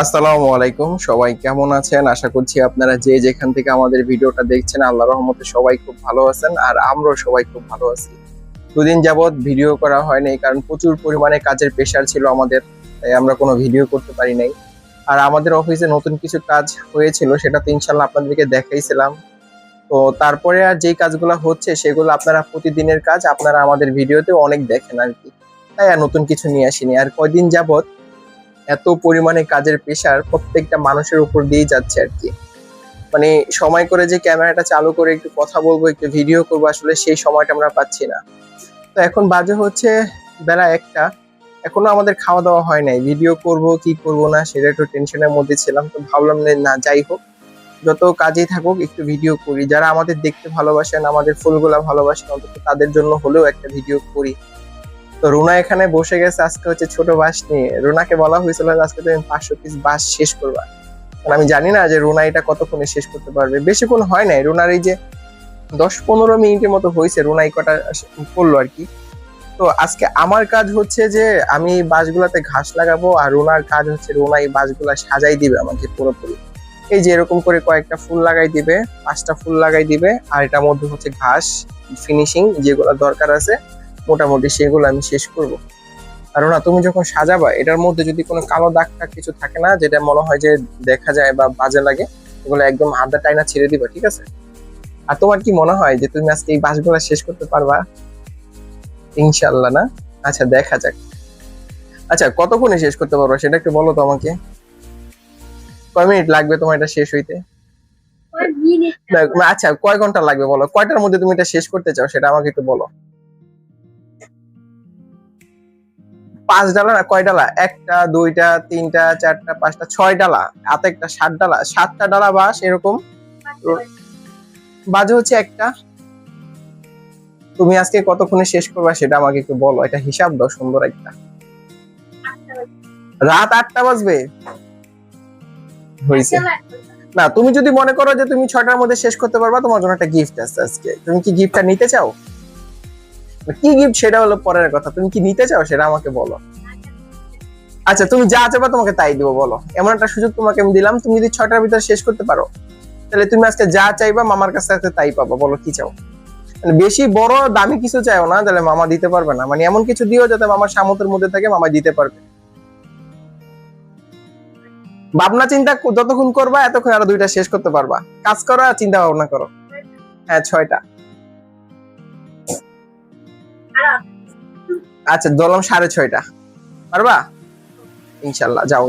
আসসালামু আলাইকুম। সবাই কেমন আছেন? আশা করছি আপনারা যে যেখান থেকে আমাদের ভিডিওটা দেখছেন, আল্লাহ রহমতে সবাই খুব ভালো আছেন আর আমরাও সবাই খুব ভালো আছি। দুদিন ভিডিও করা কারণ প্রচুর পরিমাণে কাজের প্রেশার ছিল আমাদের, তাই আমরা কোনো ভিডিও করতে পারি নাই। আর আমাদের অফিসে নতুন কিছু কাজ হয়েছিল, সেটা তো ইনশাল্লাহ আপনাদেরকে দেখাইছিলাম। তো তারপরে আর যেই কাজগুলো হচ্ছে, সেগুলো আপনারা প্রতিদিনের কাজ, আপনারা আমাদের ভিডিওতে অনেক দেখেন আর কি তাই আর নতুন কিছু নিয়ে আসিনি। আর কয়দিন যাবত এত পরিমাণে কাজের প্রেশার প্রত্যেকটা মানুষের উপর দিয়ে যাচ্ছে আর কি। মানে সময় করে যে ক্যামেরাটা চালু করে একটু কথা বলব, একটু ভিডিও করব, আসলে সেই সময়টা আমরা পাচ্ছি না। তো এখন বাজে হচ্ছে বেলা একটা, এখনও আমাদের খাওয়া দাওয়া হয় নাই। ভিডিও করব, কি করব না, সেটা একটু টেনশনের মধ্যে ছিলাম। তো ভাবলাম না, যাই হোক, যত কাজেই থাকুক, একটু ভিডিও করি। যারা আমাদের দেখতে ভালোবাসেন, আমাদের ফুলগুলা ভালোবাসেন, অন্তত তাদের জন্য হলেও একটা ভিডিও করি। তো রুনা এখানে বসে গেছে আজকে হচ্ছে ছোট বাস নিয়ে। রুনাকে বলা হয়েছিল আজকে তুমি পাঁচশো পিস বাস শেষ করবা। কারণ আমি জানি না যে রুনা এটা কতক্ষণে শেষ করতে পারবে। বেশিক্ষণ হয় নাই। রুনার এই যে দশ পনেরো মিনিটের মতো হয়েছে রুনা এই কটা করল আর কি। তো আজকে আমার কাজ হচ্ছে যে আমি বাসগুলাতে ঘাস লাগাবো আর রুনার কাজ হচ্ছে রুনা এই বাসগুলা সাজাই দিবে আমাকে পুরোপুরি। এই যে এরকম করে কয়েকটা ফুল লাগাই দিবে, পাঁচটা ফুল লাগাই দিবে, আর এটার মধ্যে হচ্ছে ঘাস, ফিনিশিং যেগুলো দরকার আছে। মোটামুটি সেগুলো আমি শেষ করব। কারণ না তুমি যখন সাজাবা এটার মধ্যে যদি কোনো কালো দাগ টাগ কিছু থাকে না যেটা মনে হয় যে দেখা যায় বা বাজে লাগে এগুলো একদম আধা টাইনা ছেড়ে দিবা ঠিক আছে? আর তোমার কি মনে হয় যে তুমি আজকে এই বাসগুলো শেষ করতে পারবা? ইনশাল্লাহ না? আচ্ছা দেখা যাক। আচ্ছা কতক্ষণে শেষ করতে পারবা সেটা একটু বলো তো আমাকে। কয় মিনিট লাগবে তোমার এটা শেষ হইতে? আচ্ছা কয় ঘণ্টা লাগবে বলো? কয়টার মধ্যে তুমি এটা শেষ করতে চাও সেটা আমাকে একটু বলো। পাঁচ ডালা না, কয় ডালা? একটা, দুইটা, তিনটা, চারটা, পাঁচটা, ছয় ডালা। হাতে একটা সাত ডালা। সাতটা ডালা বাস এরকম। বাজে হচ্ছে একটা। তুমি আজকে কতক্ষণে শেষ করবা সেটা আমাকে একটু বলো। এটা হিসাব দাও, সুন্দর একটা। রাত আটটা বাজবে। হয়েছে। না, তুমি যদি মনে করো যে তুমি ছয়টার মধ্যে শেষ করতে পারবা, তোমার জন্য একটা গিফট আছে আজকে। তুমি কি গিফটটা নিতে চাও? কি গিফট সেটা হলো পরের কথা। তুমি কি নিতে চাও সেটা আমাকে বলো। আচ্ছা তুমি যা চাইবা তোমাকে তাই দিব, বলো। এমন একটা সুযোগ তোমাকে আমি দিলাম। তুমি যদি ছয়টার ভিতরে শেষ করতে পারো, তাহলে তুমি আজকে যা চাইবা মামার কাছে আজকে তাই পাবা, বলো কি চাও। মানে বেশি বড় দামি কিছু চাইও না, তাহলে মামা দিতে পারবে না। মানে এমন কিছু দিও যাতে মামার সামর্থ্যের মধ্যে থাকে মামা দিতে পারবে। ভাবনা, চিন্তা যতক্ষণ করবা, এতক্ষণ আরও দুইটা শেষ করতে পারবা। কাজ করো আর চিন্তা ভাবনা করো। হ্যাঁ ছয়টা। আচ্ছা ধরলাম সাড়ে ছয়টা। পারবা? ইনশাল্লাহ, যাও।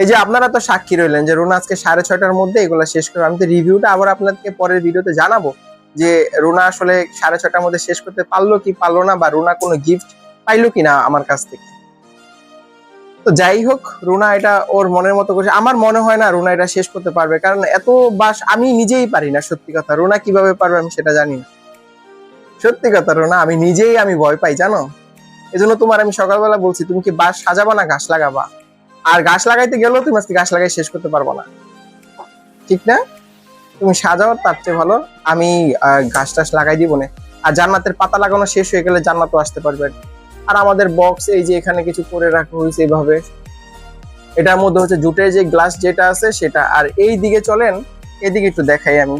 এই যে আপনারা তো সাক্ষী রইলেন যে রুনা আজকে সাড়ে ছয়টার মধ্যে এগুলো শেষ করবে। আমি তো রিভিউটা আবার আপনাদেরকে পরের ভিডিওতে জানাব যে রুনা আসলে সাড়ে ছয়টার মধ্যে শেষ করতে পারল কি পারল না বা রুনা কোনো গিফট পাইলো কি না আমার কাছ থেকে। তো যাই হোক, রুনা এটা ওর মনের মতো করছে আমার মনে হয় না রুনা এটা শেষ করতে পারবে, কারণ এত বাস আমি নিজেই পারি না, সত্যি কথা। রুনা কীভাবে পারবে আমি সেটা জানি না। সত্যি কথা, রুনা, আমি নিজেই আমি ভয় পাই, জানো? এজন্য তোমার আমি সকালবেলা বলছি, তুমি কি বাস সাজাবা না ঘাস লাগাবা? আর গাছ লাগাইতে গেলেও তুমি আজকে গাছ লাগাই শেষ করতে পারব না। ঠিক না? তুমি সাজাও, তার চেয়ে ভালো। আমি গাছ টাছ লাগাই দিব না। আর জান্নাতের পাতা লাগানো শেষ হয়ে গেলে জান্নাতও আসতে পারবে। আর আমাদের বক্স এই যে এখানে কিছু করে রাখা হয়েছে এইভাবে এটার মধ্যে হচ্ছে জুটের যে গ্লাস যেটা আছে সেটা। আর এই দিকে চলেন, এদিকে একটু দেখাই আমি।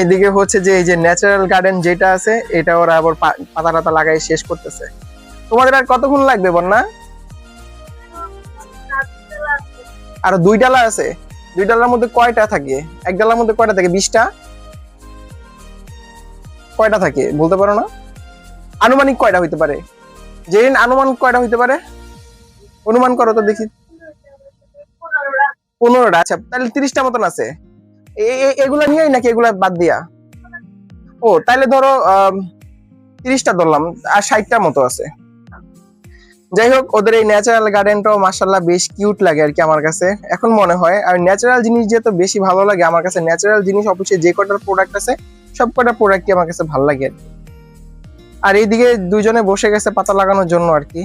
এদিকে হচ্ছে যে, এই যে ন্যাচারাল গার্ডেন যেটা আছে, এটা ওরা আবার পাতা টাতা লাগাই শেষ করতেছে। তোমাদের আর কতক্ষণ লাগবে বন্যা? আর দুই ডালা আছে। দুই ডালার মধ্যে কয়টা থাকে? এক ডালার মধ্যে কয়টা থাকে? বিশটা? কয়টা থাকে? বলতে পারো না? আনুমানিক কয়টা হইতে পারে? জেরিন আনুমান কয়টা হইতে পারে? অনুমান করো তো দেখি। পনেরোটা। আচ্ছা তাহলে তিরিশটা মতন আছে। এগুলা নিয়েই নাকি এগুলা বাদ দিয়া? ও, তাইলে ধরো তিরিশটা ধরলাম, আর ষাটটার মতো আছে। যাই হোক, ওদের এই ন্যাচারাল গার্ডেনটাও মার্শাল্লাহ বেশ কিউট লাগে আর কি আমার কাছে, এখন মনে হয়। আর ন্যাচারাল জিনিস যেহেতু বেশি ভালো লাগে আমার কাছে ন্যাচারাল জিনিস অবশ্যই যে কটার প্রোডাক্ট আছে, সব কটা প্রোডাক্টই আমার কাছে ভালো লাগে আর কি। আর এইদিকে দুজনে বসে গেছে পাতা লাগানোর জন্য আর কি।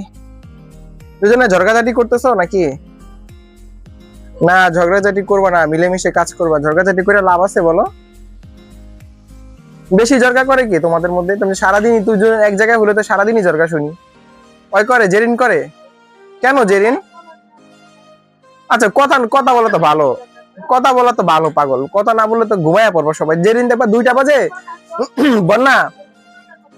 দুজনে ঝরগাঝাটি করতেছো নাকি? না, ঝগড়াঝাটি করবা না, মিলেমিশে কাজ করবা। ঝগড়াঝাটি করে লাভ আছে বলো? বেশি ঝরকা করে কি তোমাদের মধ্যে? তুমি সারাদিনই দুজন এক জায়গায় হলে তো সারাদিনই ঝরকা শুনি। ওই করে, জেরিন করে। কেন জেরিন? আচ্ছা কথা কথা বলা তো ভালো। কথা বলা তো ভালো, পাগল। কথা না বললে তো ঘুমাইয়া পড়ব সবাই। যেদিন দেখবা দুইটা বাজে? বন্যা?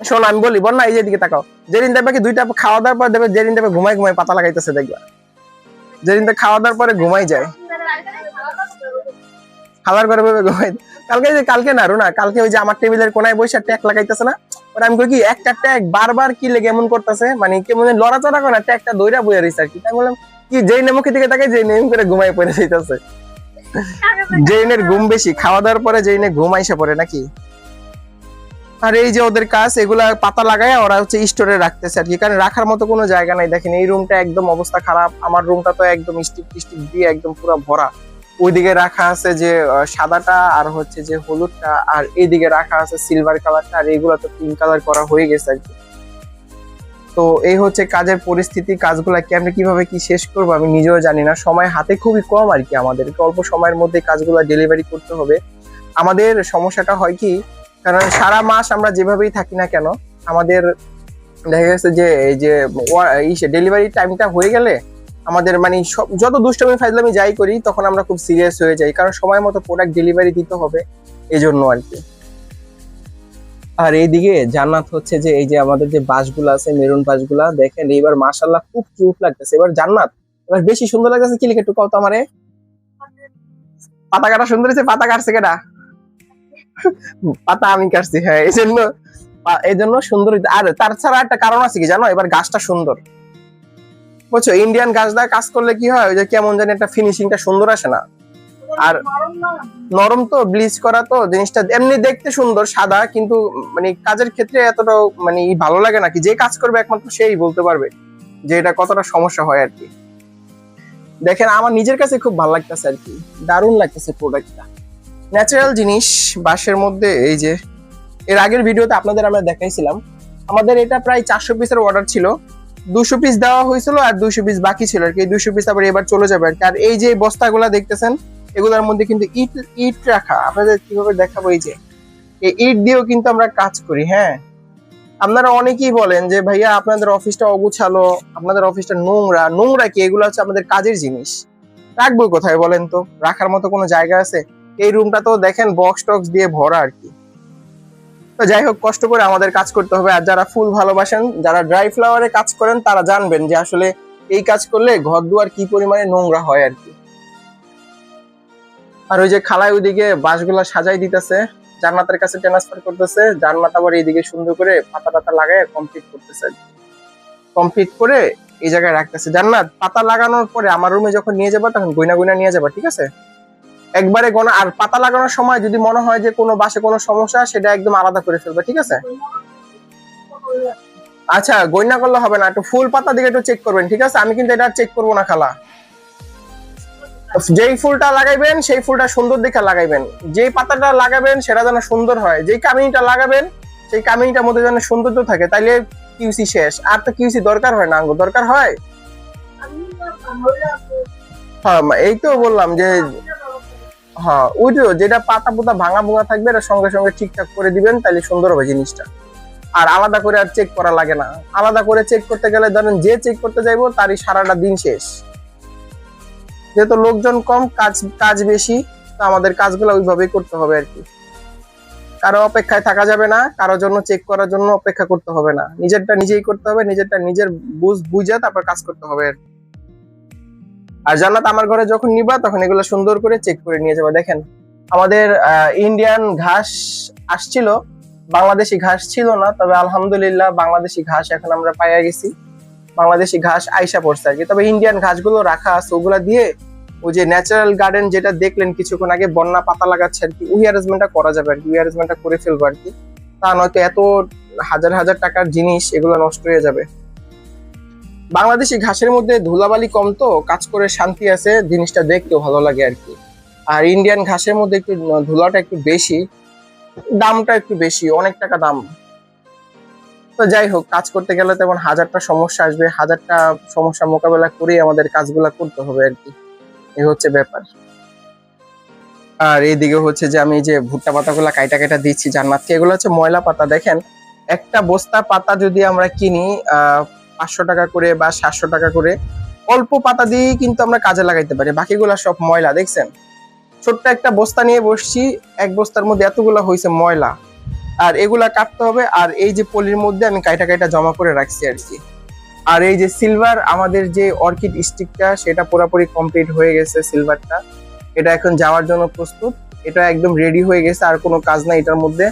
শোন, আমি বলি, বন্যা, এই যে দিকে তাকাও। জেরিন দেখবা কি দুইটা খাওয়া দাওয়ার পর দেখবে যেদিন দেখবে ঘুমাই ঘুমাই পাতা লাগাইতেছে, দেখবা। যেদিন দেখ খাওয়া দাওয়ার পরে ঘুমাই যায়। খাবার করে ভেবে ঘুমাই কালকে যে কালকে না রুনা কালকে ওই যে আমার টেবিলের কোনায় বসে ট্যাক লাগাইতেছে না। ওরা আমি কই কি একটা ট্যাগ বারবার কি লেগে এমন করতেছে মানে কেমন লড়াচড়া করে না ট্যাগটা দইরা বইয়া রইছে আর কি। তাই বললাম কি যেই নেমুখের দিকে তাকে যেই নেম করে ঘুমাই পড়ে যাইতেছে। জেইনের ঘুম বেশি খাওয়া দাওয়ার পরে জেইনে ঘুম আইসা পড়ে নাকি? আর এই যে ওদের কাজ, এগুলা পাতা লাগায় ওরা হচ্ছে স্টোরে রাখতেছে আর কি। কারণ রাখার মতো কোনো জায়গা নাই, দেখেন। এই রুমটা একদম অবস্থা খারাপ। আমার রুমটা তো একদম স্টিক টিস্টিক দিয়ে একদম পুরো ভরা। ওইদিকে রাখা আছে যে সাদাটা আর হচ্ছে যে হলুদটা, আর এইদিকে রাখা আছে সিলভার কালারটা আর এইগুলা তো পিঙ্ক কালার করা হয়ে গেছে আর কি। তো এই হচ্ছে কাজের পরিস্থিতি, কাজগুলা কেমনে, কীভাবে, কি শেষ করব আমি নিজেও জানি না। সময় হাতে খুবই কম আর কি আমাদের অল্প সময়ের মধ্যে কাজগুলো ডেলিভারি করতে হবে। আমাদের সমস্যাটা হয় কি কারণ সারা মাস আমরা যেভাবেই থাকি না কেন, আমাদের দেখা গেছে যে এই যে ডেলিভারি টাইমটা হয়ে গেলে আমাদের মানে সব, যত দুষ্টমি ফাইজলামি যাই করি, তখন আমরা খুব সিরিয়াস হয়ে যাই। কারণ সময় মতো প্রোডাক্ট ডেলিভারি দিতে হবে এই জন্য আর কি। আর এইদিকে জান্নাত হচ্ছে যে, এই যে আমাদের যে বাসগুলো আছে, মেরুন বাসগুলা, দেখেন এইবার মাশাল্লাহ খুব কিউট লাগতেছে। এবার জান্নাত, এবার বেশি সুন্দর লাগতেছে। কি লিখে একটু কত আমারে? পাতা কাটা সুন্দর হয়েছে, পাতা কাটছে কেটা পাতা আমি কাটছি হ্যাঁ এই জন্য এই জন্য সুন্দর আর তার ছাড়া একটা কারণ আছে কি জানো? এবার গাছটা সুন্দর। বুঝছ? ইন্ডিয়ান গাছ দিয়ে কাজ করলে কি হয়? ওই যে কেমন জানি একটা ফিনিশিংটা সুন্দর আসে না। আর নরম তো ব্লিচ করা তো, জিনিসটা এমনি দেখতে সুন্দর, সাদা, কিন্তু মানে কাজের ক্ষেত্রে এতটাও মানে ভালো লাগে নাকি যে কাজ করবে একমাত্র সেই বলতে পারবে যে এটা কতটা সমস্যা হয় আর কি। দেখেন, আমার নিজের কাছে খুব ভালো লাগতেছে আর কি। দারুণ লাগতেছে প্রোডাক্টটা ন্যাচারাল জিনিস বাঁশের মধ্যে, এই যে, এর আগের ভিডিওতে আপনাদের আমরা দেখাইছিলাম। আমাদের এটা প্রায় চারশো পিসের অর্ডার ছিল। দুশো পিস দেওয়া হয়েছিল আর দুশো পিস বাকি ছিল আর কি দুশো পিস আবার এবার চলে যাবে আর কি আর এই যে বস্তাগুলা দেখতেছেন, এগুলোর মধ্যে কিন্তু ইট ইট রাখা। আপনাদের কীভাবে দেখাবো? এই যে, এই ইট দিয়েও কিন্তু আমরা কাজ করি হ্যাঁ। আপনারা অনেকেই বলেন যে, ভাইয়া, আপনাদের অফিসটা অগুছালো, আপনাদের অফিসটা নোংরা। নোংরা কি? এগুলো হচ্ছে আমাদের কাজের জিনিস। রাখব কোথায় বলেন তো? রাখার মতো কোনো জায়গা আছে? এই রুমটা তো দেখেন বক্স টক্স দিয়ে ভরা আর কি। তো যাই হোক, কষ্ট করে আমাদের কাজ করতে হবে। আর যারা ফুল ভালোবাসেন, যারা ড্রাই ফ্লাওয়ারে কাজ করেন, তারা জানবেন যে আসলে এই কাজ করলে ঘর দুয়ার কি পরিমাণে নোংরা হয় আর কি। আর ওই যে খালায় ওইদিকে বাঁশগুলা সাজাই দিতেছে, জান্নাতের কাছে ট্রান্সফার করতেছে, জান্নাত আবার এইদিকে সুন্দর করে পাতা টাতা লাগায় কমপ্লিট করতেছে। কমপ্লিট করে এই জায়গায় রাখতেছে। জান্নাত, পাতা লাগানোর পরে আমার রুমে যখন নিয়ে যাবা, তখন গয়না গয়না নিয়ে যাবা, ঠিক আছে? একবারে গোনা আর পাতা লাগানোর সময় যদি মনে হয় যে কোনো বাসে কোনো সমস্যা সেটা একদম আলাদা করে ফেলবে ঠিক আছে? আচ্ছা গয়না করলে হবে না একটু ফুল পাতা দিকে একটু চেক করবেন ঠিক আছে? আমি কিন্তু এটা চেক করব না খালা। যেই ফুলটা লাগাইবেন সেই ফুলটা সুন্দর দেখে লাগাইবেন। যেই পাতাটা লাগাবেন সেটা যেন সুন্দর হয়। যেই কামিনিটা লাগাবেন সেই কামিনিটার মধ্যে যেন সৌন্দর্য থাকে। তাইলে কিউসি শেষ। আর তো কিউসি দরকার হয় না আঙ্গ দরকার হয়? হ্যাঁ এই তো বললাম যে হ্যাঁ ওই যেটা পাতা পোতা ভাঙা ভুঙা থাকবে, এটা সঙ্গে সঙ্গে ঠিকঠাক করে দিবেন, তাহলে সুন্দর হবে জিনিসটা। আর আলাদা করে আর চেক করা লাগে না। আলাদা করে চেক করতে গেলে ধরেন যে চেক করতে যাইবো তারই সারাটা দিন শেষ। যেহেতু লোকজন কম, কাজ কাজ বেশি, তো আমাদের কাজগুলো ওইভাবেই করতে হবে আর কি। কারও অপেক্ষায় থাকা যাবে না কারোর জন্য চেক করার জন্য অপেক্ষা করতে হবে না। নিজেরটা নিজেই করতে হবে, নিজেরটা নিজের বুঝ, বুঝে তারপর কাজ করতে হবে আর কি। আর জান্নাত আমার ঘরে যখন নিবা, তখন এগুলো সুন্দর করে চেক করে নিয়ে যাবে। দেখেন, আমাদের ইন্ডিয়ান ঘাস আসছিল, বাংলাদেশি ঘাস ছিল না, তবে আলহামদুলিল্লাহ বাংলাদেশি ঘাস এখন আমরা পাইয়া গেছি। বাংলাদেশি ঘাস আইসা পড়ছে আর কি। তবে ইন্ডিয়ান ঘাসগুলো রাখা আছে, ওগুলা দিয়ে ওই যে ন্যাচারাল গার্ডেন যেটা দেখলেন কিছুক্ষণ আগে, বন্যা পাতা লাগাচ্ছে আর কি, ওই অ্যারেঞ্জমেন্টটা করা যাবে আর কি, ওই অ্যারেঞ্জমেন্টটা করে ফেলব আর কি। তা নয়তো এত হাজার হাজার টাকার জিনিস এগুলো নষ্ট হয়ে যাবে। বাংলাদেশি ঘাসের মধ্যে ধুলাবালি কম তো, কাজ করে শান্তি আছে, জিনিসটা দেখতেও ভালো লাগে আর কি। আর ইন্ডিয়ান ঘাসের মধ্যে একটু ধুলাটা একটু বেশি, দামটা একটু বেশি, অনেক টাকা দাম। তো যাই হোক, কাজ করতে গেলে তেমন হাজারটা সমস্যা আসবে, হাজারটা সমস্যা মোকাবেলা করেই আমাদের কাজগুলো করতে হবে আর কি। এই হচ্ছে ব্যাপার। আর এইদিকে হচ্ছে যে আমি যে ভুট্টা পাতাগুলা কাইটা কাইটা দিচ্ছি জান্নাতকে এগুলো হচ্ছে ময়লা পাতা। দেখেন, একটা বস্তা পাতা যদি আমরা কিনি পাঁচশো টাকা করে বা সাতশো টাকা করে। অল্প পাতা দিয়েই কিন্তু আমরা কাজে লাগাইতে পারি। বাকিগুলা সব ময়লা, দেখছেন? ছোট্ট একটা বস্তা নিয়ে বসছি। এক বস্তার মধ্যে এতগুলা হয়েছে ময়লা। আর এগুলা কাটতে হবে। আর এই যে পলির মধ্যে আমি কাইটা কাইটা জমা করে রাখছি আর কি। আর এই যে সিলভার, আমাদের যে অর্কিড স্টিকটা, সেটা পুরোপুরি কমপ্লিট হয়ে গেছে সিলভারটা। এটা এখন যাওয়ার জন্য প্রস্তুত। এটা একদম রেডি হয়ে গেছে। আর কোনো কাজ নাই এটার মধ্যে।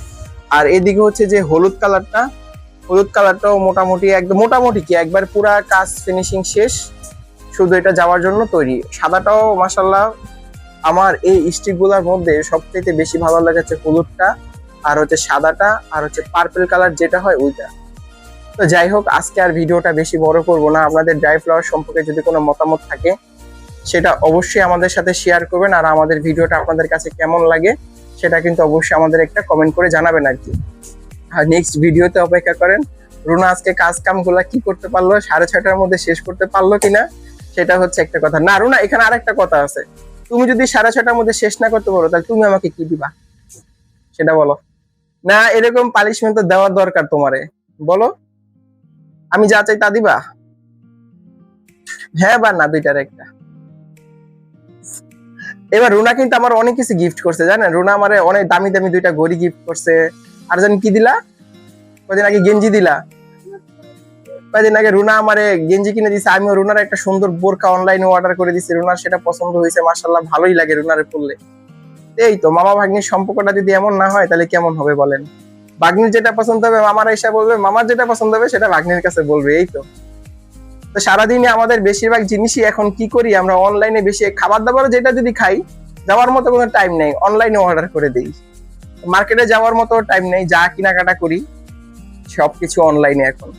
আর এদিকে হচ্ছে যে হলুদ কালারটা। হলুদ কালারটাও মোটামুটি একদম, মোটামুটি কি, একবার পুরা কাজ ফিনিশিং শেষ, শুধু এটা যাওয়ার জন্য তৈরি। সাদাটাও মাসাল্লাহ আমার এই স্টিকগুলোর মধ্যে সবথেকে বেশি ভালো লেগেছে হলুদটা, আর হচ্ছে সাদাটা, আর হচ্ছে পার্পল কালার যেটা হয় ওইটা। তো যাই হোক, আজকে আর ভিডিওটা বেশি বড় করব না। আপনাদের ড্রাই ফ্লাওয়ার সম্পর্কে যদি কোনো মতামত থাকে, সেটা অবশ্যই আমাদের সাথে শেয়ার করবেন, আর আমাদের ভিডিওটা আপনাদের কাছে কেমন লাগে, সেটা কিন্তু অবশ্যই আমাদের একটা কমেন্ট করে জানাবেন আর কি। নেক্সট ভিডিওতে অপেক্ষা করেন, রুনা আজকে কাজ কামগুলা কি করতে পারল, সাড়ে ছয়টার মধ্যে শেষ করতে পারল কিনা, সেটা হচ্ছে একটা কথা। না, রুনা, এখানে আরেকটা কথা আছে। তুমি যদি সাড়ে ছয়টার মধ্যে শেষ না করতে পারো, তাহলে তুমি আমাকে কি দিবা? সেটা বলো। না, এরকম পানিশমেন্ট তো দেওয়ার দরকার তোমারে। বলো। আমি যা চাই তা দিবা? হ্যাঁ বা না, দুইটার একটা। এবার রুনা কিন্তু আমার অনেক কিছু গিফট করছে, জানেন? রুনা আমারে অনেক দামি দামি দুইটা গড়ি গিফট করছে। আর জানি কি দিলা? কদিন আগে গেঞ্জি দিলা? কদিন আগে রুনা আমারে গেঞ্জি কিনে দিছে, আমিও রুনার একটা সুন্দর বোরকা অনলাইনে অর্ডার করে দিছি, রুনার সেটা পছন্দ হয়েছে মাসাল্লাহ ভালোই লাগে রুনারে পড়লে এই তো, মামা ভাগ্নির সম্পর্কটা যদি এমন না হয়, তাহলে কেমন হবে বলেন? ভাগ্নির যেটা পছন্দ হবে, মামার এসে বলবে, মামার যেটা পছন্দ হবে, সেটা ভাগ্নির কাছে বলবে, এই তো। তো সারাদিনে আমাদের বেশিরভাগ জিনিসই এখন কি করি, আমরা অনলাইনে বেশি খাবার দাবার যেটা যদি খাই, যাওয়ার মতো কোনো টাইম নেই অনলাইনে অর্ডার করে দিই। মার্কেটে যাওয়ার মতো টাইম নেই, যা কেনাকাটা করি, সবকিছু অনলাইনে এখন।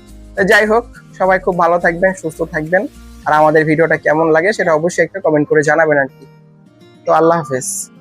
যাই হোক, সবাই খুব ভালো থাকবেন, সুস্থ থাকবেন। আর আমাদের ভিডিওটা কেমন লাগে সেটা অবশ্যই একটা কমেন্ট করে জানাবেন আর কি। তো আল্লাহ হাফেজ।